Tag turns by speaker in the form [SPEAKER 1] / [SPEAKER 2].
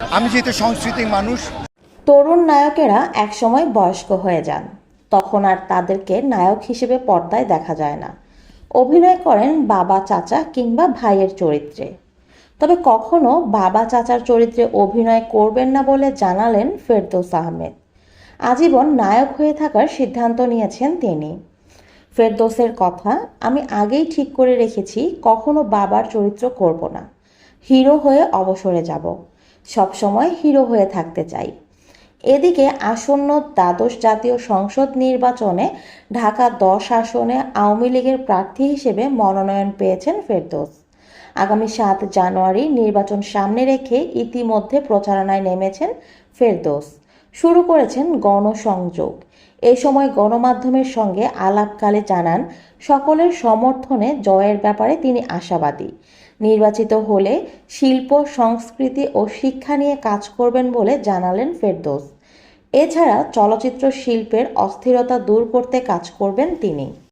[SPEAKER 1] আমি যেহেতু সাংস্কৃতিক মানুষ।
[SPEAKER 2] তরুণ নায়কেরা একসময় বয়স্ক হয়ে যান। তখন আর তাদেরকে নায়ক হিসেবে পর্দায় দেখা যায় না। অভিনয় করেন বাবা চাচা কিংবা ভাইয়ের চরিত্রে। তবে কখনো বাবা চাচার চরিত্রে অভিনয় করবেন না বলে জানালেন ফেরদৌস আহমেদ। আজীবন নায়ক হয়ে থাকার সিদ্ধান্ত নিয়েছেন তিনি। ফেরদৌসের কথা আমি আগেই ঠিক করে রেখেছি, কখনো বাবার চরিত্র করব না। হিরো হয়ে অবসরে যাব। সবসময় হিরো হয়ে থাকতে চাই। এদিকে আসন্ন দ্বাদশ জাতীয় সংসদ নির্বাচনে ঢাকা দশ আসনে আওয়ামী লীগের প্রার্থী হিসেবে মনোনয়ন পেয়েছেন ফেরদোস। আগামী সাত জানুয়ারি নির্বাচন সামনে রেখে ইতিমধ্যে প্রচারণায় নেমেছেন ফেরদোস। শুরু করেছেন গণসংযোগ। এ সময় গণমাধ্যমের সঙ্গে আলাপকালে জানান, সকলের সমর্থনে জয়ের ব্যাপারে তিনি আশাবাদী। নির্বাচিত হলে শিল্প, সংস্কৃতি ও শিক্ষা নিয়ে কাজ করবেন বলে জানালেন ফেরদৌস। এছাড়া চলচ্চিত্র শিল্পের অস্থিরতা দূর করতে কাজ করবেন তিনি।